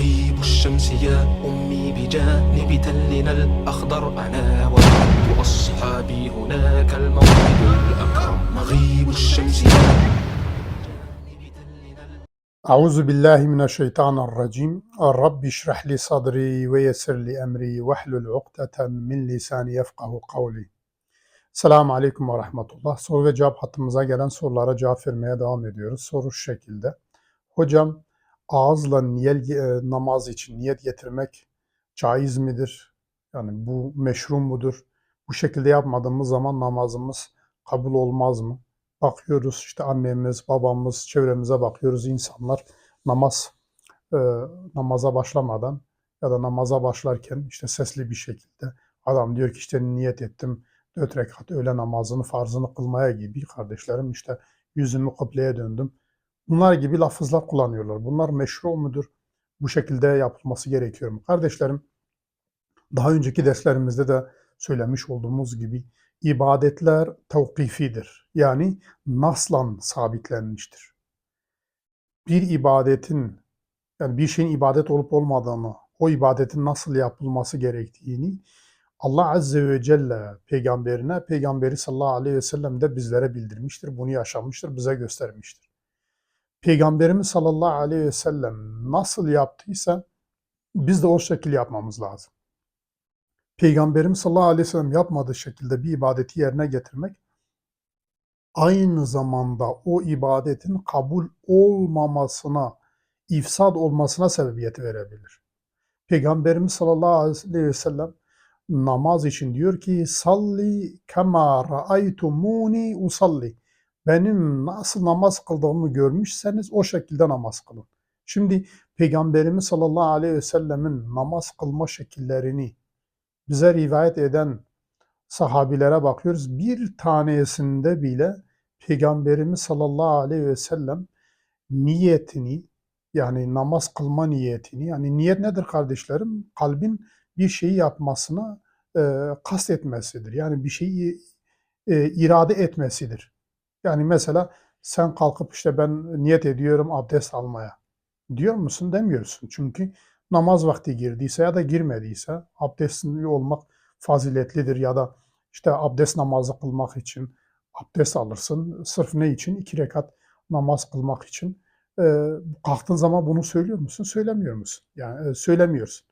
مغيب الشمس يا أمي بجانب تلنا الأخضر أنا وبعض أصحابي هناك الموعد الأكرم مغيب الشمس يا جانب تلنا Euzu billahi mineşşeytanirracim. Rabbi şrah li sadri ve yessir li emri ve hlul ukdeten min lisani yefkahu kavli. Selamun aleyküm ve rahmetullah. Soru ve cevap hattımıza gelen sorulara cevap vermeye devam ediyoruz. Soru şu şekilde. Hocam ağızla niyet, e, namaz için niyet getirmek caiz midir? Yani bu meşru mudur? Bu şekilde yapmadığımız zaman namazımız kabul olmaz mı? Bakıyoruz işte annemiz, babamız, çevremize bakıyoruz insanlar namaz e, namaza başlamadan ya da namaza başlarken işte sesli bir şekilde adam diyor ki işte niyet ettim dört rekat öğle namazını farzını kılmaya gibi kardeşlerim işte yüzümü kıbleye döndüm. Bunlar gibi lafızlar kullanıyorlar. Bunlar meşru mudur? Bu şekilde yapılması gerekiyor mu? Kardeşlerim daha önceki derslerimizde de söylemiş olduğumuz gibi ibadetler tevkifidir. Yani naslan sabitlenmiştir. Bir ibadetin yani bir şeyin ibadet olup olmadığını, o ibadetin nasıl yapılması gerektiğini Allah Azze ve Celle peygamberine, peygamberi sallallahu aleyhi ve sellem de bizlere bildirmiştir. Bunu yaşamıştır, bize göstermiştir. Peygamberimiz sallallahu aleyhi ve sellem nasıl yaptıysa biz de o şekilde yapmamız lazım. Peygamberimiz sallallahu aleyhi ve sellem yapmadığı şekilde bir ibadeti yerine getirmek aynı zamanda o ibadetin kabul olmamasına, ifsad olmasına sebebiyet verebilir. Peygamberimiz sallallahu aleyhi ve sellem namaz için diyor ki salli kema raaytumuni usalli. Benim nasıl namaz kıldığımı görmüşseniz o şekilde namaz kılın. Şimdi Peygamberimiz sallallahu aleyhi ve sellemin namaz kılma şekillerini bize rivayet eden sahabilere bakıyoruz. Bir tanesinde bile Peygamberimiz sallallahu aleyhi ve sellem niyetini yani namaz kılma niyetini yani niyet nedir kardeşlerim? Kalbin bir şeyi yapmasına e, kastetmesidir. Yani bir şeyi e, irade etmesidir. Yani mesela sen kalkıp işte ben niyet ediyorum abdest almaya diyor musun demiyorsun. Çünkü namaz vakti girdiyse ya da girmediyse abdestli olmak faziletlidir ya da işte abdest namazı kılmak için abdest alırsın. Sırf ne için? İki rekat namaz kılmak için. Ee, kalktığın zaman bunu söylüyor musun? Söylemiyor musun? Yani e, söylemiyorsun.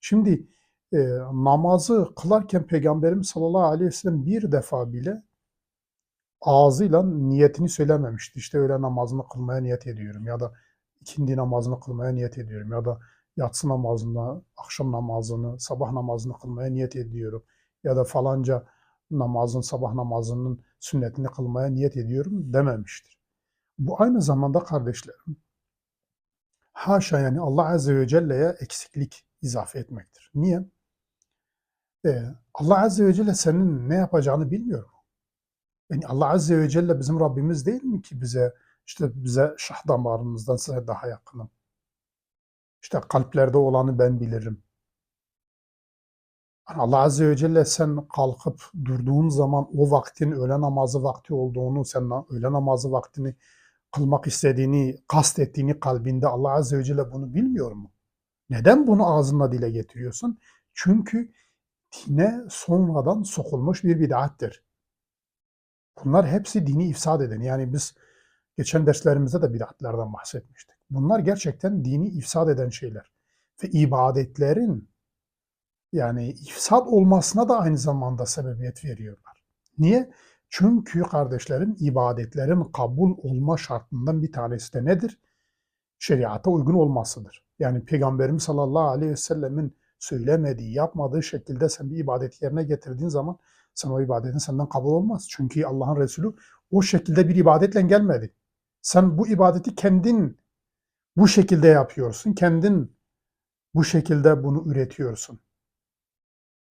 Şimdi e, namazı kılarken Peygamberimiz sallallahu aleyhi ve sellem bir defa bile ağzıyla niyetini söylememişti. İşte öğle namazını kılmaya niyet ediyorum ya da ikindi namazını kılmaya niyet ediyorum ya da yatsı namazını, akşam namazını, sabah namazını kılmaya niyet ediyorum ya da falanca namazın, sabah namazının sünnetini kılmaya niyet ediyorum dememiştir. Bu aynı zamanda kardeşlerim, haşa yani Allah Azze ve Celle'ye eksiklik izafe etmektir. Niye? Ee, Allah Azze ve Celle senin ne yapacağını bilmiyor mu? Yani Allah Azze ve Celle bizim Rabbimiz değil mi ki bize işte bize şah damarımızdan size daha yakınım. İşte kalplerde olanı ben bilirim. Yani Allah Azze ve Celle sen kalkıp durduğun zaman o vaktin öğle namazı vakti olduğunu, sen öğle namazı vaktini kılmak istediğini, kastettiğini kalbinde Allah Azze ve Celle bunu bilmiyor mu? Neden bunu ağzında dile getiriyorsun? Çünkü dine sonradan sokulmuş bir bid'attir. Bunlar hepsi dini ifsad eden. Yani biz geçen derslerimizde de bid'atlerden bahsetmiştik. Bunlar gerçekten dini ifsad eden şeyler. Ve ibadetlerin yani ifsad olmasına da aynı zamanda sebebiyet veriyorlar. Niye? Çünkü kardeşlerim ibadetlerin kabul olma şartından bir tanesi de nedir? Şeriata uygun olmasıdır. Yani Peygamberimiz sallallahu aleyhi ve sellemin söylemediği, yapmadığı şekilde sen bir ibadeti yerine getirdiğin zaman sen o ibadetin senden kabul olmaz. Çünkü Allah'ın Resulü o şekilde bir ibadetle gelmedi. Sen bu ibadeti kendin bu şekilde yapıyorsun. Kendin bu şekilde bunu üretiyorsun.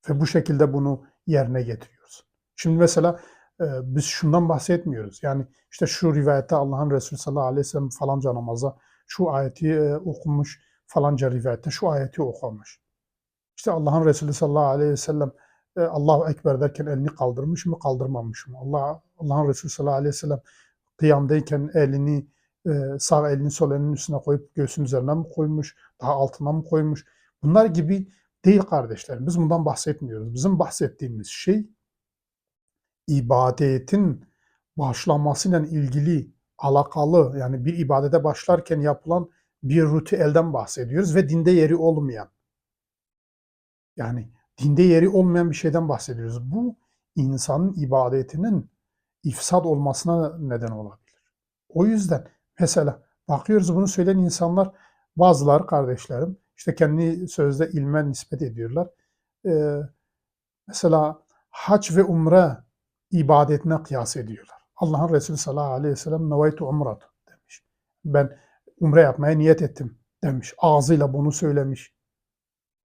Ve bu şekilde bunu yerine getiriyorsun. Şimdi mesela e, biz şundan bahsetmiyoruz. Yani işte şu rivayette Allah'ın Resulü sallallahu aleyhi ve sellem falanca namaza şu ayeti e, okumuş, falanca rivayette şu ayeti okumuş. İşte Allah'ın Resulü sallallahu aleyhi ve sellem e, Allahu Ekber derken elini kaldırmış mı, kaldırmamış mı? Allah Allah'ın Resulü sallallahu aleyhi ve sellem kıyamdayken elini e, sağ elini sol elinin üstüne koyup göğsün üzerine mi koymuş, daha altına mı koymuş? Bunlar gibi değil kardeşlerim. Biz bundan bahsetmiyoruz. Bizim bahsettiğimiz şey ibadetin başlamasıyla ilgili alakalı yani bir ibadete başlarken yapılan bir ritüelden bahsediyoruz ve dinde yeri olmayan yani dinde yeri olmayan bir şeyden bahsediyoruz. Bu insanın ibadetinin ifsad olmasına neden olabilir. O yüzden mesela bakıyoruz bunu söyleyen insanlar bazıları kardeşlerim işte kendi sözde ilme nispet ediyorlar. Ee, mesela hac ve umre ibadetine kıyas ediyorlar. Allah'ın Resulü sallallahu aleyhi ve sellem nevaytu umratu demiş. Ben umre yapmaya niyet ettim demiş. Ağzıyla bunu söylemiş.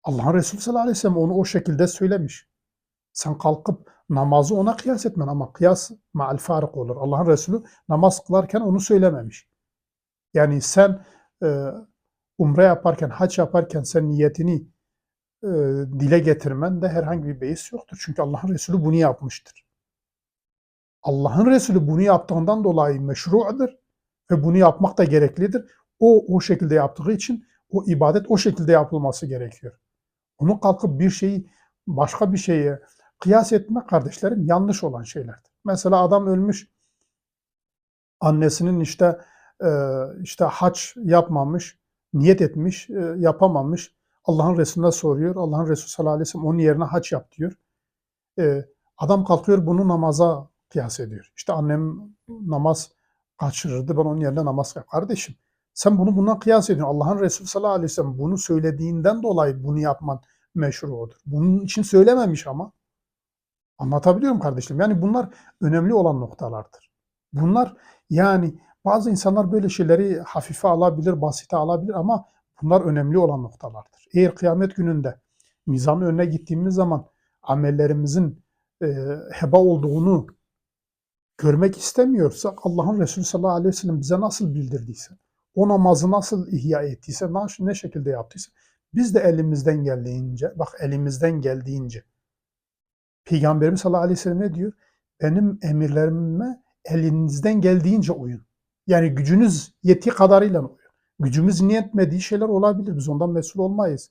Allah'ın Resulü sallallahu aleyhi ve sellem onu o şekilde söylemiş. Sen kalkıp namazı ona kıyas etmen ama kıyas ma'al farık olur. Allah'ın Resulü namaz kılarken onu söylememiş. Yani sen e, umre yaparken, hac yaparken sen niyetini e, dile getirmen de herhangi bir beis yoktur. Çünkü Allah'ın Resulü bunu yapmıştır. Allah'ın Resulü bunu yaptığından dolayı meşru'dur ve bunu yapmak da gereklidir. O o şekilde yaptığı için o ibadet o şekilde yapılması gerekiyor. Onu kalkıp bir şeyi başka bir şeye kıyas etme kardeşlerim yanlış olan şeylerdir. Mesela adam ölmüş annesinin işte e, işte haç yapmamış, niyet etmiş, e, yapamamış. Allah'ın Resulüne soruyor. Allah'ın Resulü sallallahu aleyhi ve sellem onun yerine haç yap diyor. E, adam kalkıyor bunu namaza kıyas ediyor. İşte annem namaz kaçırırdı ben onun yerine namaz yap. Kardeşim sen bunu buna kıyas ediyorsun. Allah'ın Resulü sallallahu aleyhi ve sellem bunu söylediğinden dolayı bunu yapman meşrudur. Bunun için söylememiş ama. Anlatabiliyorum kardeşim. Yani bunlar önemli olan noktalardır. Bunlar yani bazı insanlar böyle şeyleri hafife alabilir, basite alabilir ama bunlar önemli olan noktalardır. Eğer kıyamet gününde mizanın önüne gittiğimiz zaman amellerimizin e, heba olduğunu görmek istemiyorsak Allah'ın Resulü sallallahu aleyhi ve sellem bize nasıl bildirdiyse, o namazı nasıl ihya ettiyse, ne şekilde yaptıysa biz de elimizden geldiğince, bak elimizden geldiğince Peygamberimiz sallallahu aleyhi ve sellem ne diyor? Benim emirlerime elinizden geldiğince uyun. Yani gücünüz yettiği kadarıyla uyun. Gücümüz niyetmediği şeyler olabilir. Biz ondan mesul olmayız.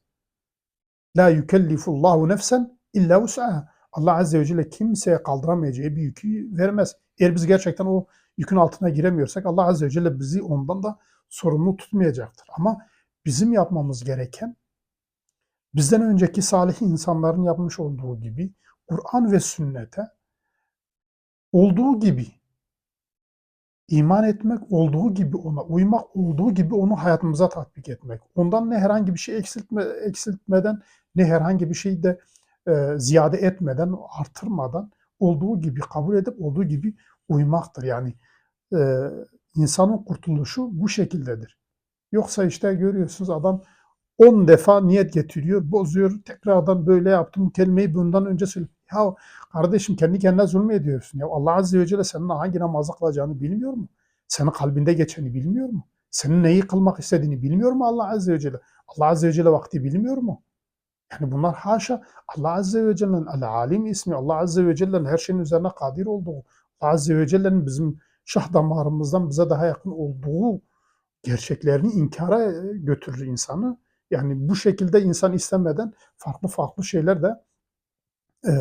La yükellifullahu nefsen illa vus'aha. Allah Azze ve Celle kimseye kaldıramayacağı bir yükü vermez. Eğer biz gerçekten o yükün altına giremiyorsak Allah Azze ve Celle bizi ondan da sorumlu tutmayacaktır. Ama bizim yapmamız gereken bizden önceki salih insanların yapmış olduğu gibi Kur'an ve sünnete olduğu gibi iman etmek, olduğu gibi ona uymak, olduğu gibi onu hayatımıza tatbik etmek. Ondan ne herhangi bir şey eksiltme, eksiltmeden ne herhangi bir şey de e, ziyade etmeden, artırmadan olduğu gibi kabul edip olduğu gibi uymaktır. Yani e, insanın kurtuluşu bu şekildedir. Yoksa işte görüyorsunuz adam 10 defa niyet getiriyor, bozuyor, tekrardan böyle yaptım, kelimeyi bundan önce söyle. Ya kardeşim kendi kendine zulmü ediyorsun. Ya Allah Azze ve Celle senin hangi namazı kılacağını bilmiyor mu? Senin kalbinde geçeni bilmiyor mu? Senin neyi kılmak istediğini bilmiyor mu Allah Azze ve Celle? Allah Azze ve Celle vakti bilmiyor mu? Yani bunlar haşa Allah Azze ve Celle'nin el-alim ismi, Allah Azze ve Celle'nin her şeyin üzerine kadir olduğu, Allah Azze ve Celle'nin bizim şah damarımızdan bize daha yakın olduğu gerçeklerini inkara götürür insanı. Yani bu şekilde insan istemeden farklı farklı şeyler de e,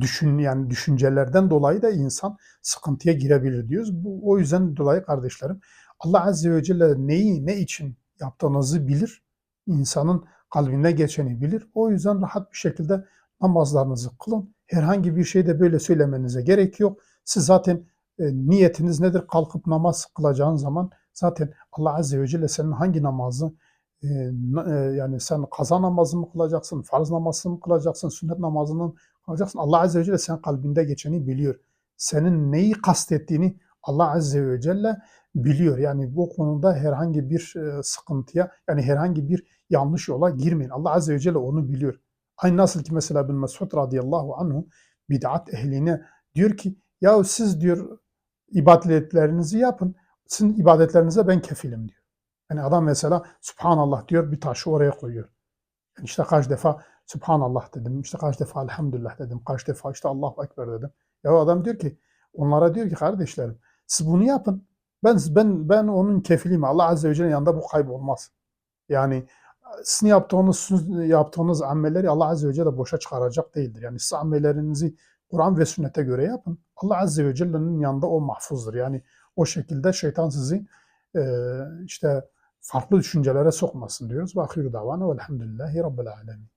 düşün yani düşüncelerden dolayı da insan sıkıntıya girebilir diyoruz. Bu o yüzden dolayı kardeşlerim Allah Azze ve Celle neyi ne için yaptığınızı bilir. İnsanın kalbine geçeni bilir. O yüzden rahat bir şekilde namazlarınızı kılın. Herhangi bir şey de böyle söylemenize gerek yok. Siz zaten e, niyetiniz nedir? Kalkıp namaz kılacağın zaman zaten Allah Azze ve Celle senin hangi namazı yani sen kaza namazı mı kılacaksın, farz namazı mı kılacaksın, sünnet namazını mı kılacaksın? Allah Azze ve Celle sen kalbinde geçeni biliyor. Senin neyi kastettiğini Allah Azze ve Celle biliyor. Yani bu konuda herhangi bir sıkıntıya yani herhangi bir yanlış yola girmeyin. Allah Azze ve Celle onu biliyor. Aynı nasıl ki mesela bin Mesud radıyallahu anhu bid'at ehline diyor ki ya siz diyor ibadetlerinizi yapın. Sizin ibadetlerinize ben kefilim diyor. Yani adam mesela Subhanallah diyor bir taşı oraya koyuyor. Yani işte kaç defa Subhanallah dedim, işte kaç defa Elhamdülillah dedim, kaç defa işte Allahu Ekber dedim. Ya adam diyor ki, onlara diyor ki kardeşlerim siz bunu yapın. Ben ben ben onun kefiliyim. Allah Azze ve Celle'nin yanında bu kaybolmaz. Yani sizin yaptığınız siz yaptığınız amelleri Allah Azze ve Celle boşa çıkaracak değildir. Yani siz amellerinizi Kur'an ve sünnete göre yapın. Allah Azze ve Celle'nin yanında o mahfuzdur. Yani o şekilde şeytan sizi eee, işte farklı düşüncelere sokmasın diyoruz. Ve ahiru davana velhamdülillahi rabbil alemin.